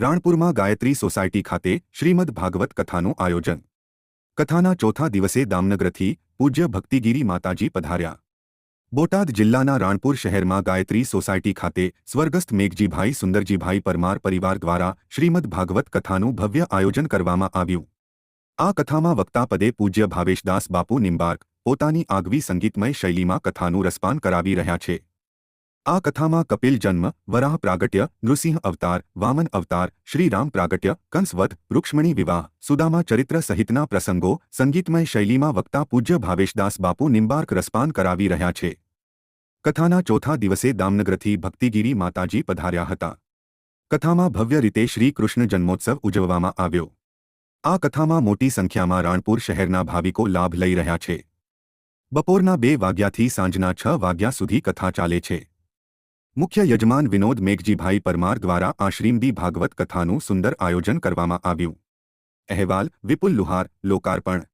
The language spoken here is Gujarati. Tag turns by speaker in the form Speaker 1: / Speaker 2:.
Speaker 1: રાણપુરમાં ગાયત્રી સોસાયટી ખાતે શ્રીમદ ભાગવત કથાનું આયોજન. કથાના ચોથા દિવસે દામનગરથી પૂજ્ય ભક્તિગીરી માતાજી પધાર્યા. બોટાદ જિલ્લાના રાણપુર શહેરમાં ગાયત્રી સોસાયટી ખાતે સ્વર્ગસ્થ મેઘજીભાઈ સુંદરજીભાઈ પરમાર પરિવાર દ્વારા શ્રીમદ ભાગવત કથાનું ભવ્ય આયોજન કરવામાં આવ્યું. આ કથામાં વક્તાપદે પૂજ્ય ભાવેશદાસ બાપુ નિંબાર્ક પોતાની આગવી સંગીતમય શૈલીમાં કથાનું રસપાન કરાવી રહ્યા છે. આ કથામાં કપિલ જન્મ વરાહ પ્રાગટ્ય નૃસિંહ અવતાર વામન અવતાર શ્રીરામ પ્રાગટ્ય કંસવધ રૂક્ષ્મણી વિવાહ સુદામા ચરિત્ર સહિતના પ્રસંગો સંગીતમય શૈલીમાં વક્તા પૂજ્ય ભાવેશદાસ બાપુ નિંબાર્ક રસપાન કરાવી રહ્યા છે કથાના ચોથા દિવસે દામનગરથી ભક્તિગીરી માતાજી પધાર્યા હતા કથામાં ભવ્ય રીતે શ્રી કૃષ્ણ જન્મોત્સવ ઉજવવામાં આવ્યો આ કથામાં મોટી સંખ્યામાં રાણપુર શહેરના ભાવિકો લાભ લઈ રહ્યા છે બપોરના બે વાગ્યાથી સાંજના છ વાગ્યા સુધી કથા ચાલે છે મુખ્ય યજમાન વિનોદ મેઘજીભાઈ પરમાર દ્વારા આ શ્રીમદી ભાગવત કથાનું સુંદર આયોજન કરવામાં આવ્યું. અહેવાલ, વિપુલ લુહાર, લોકાર્પણ.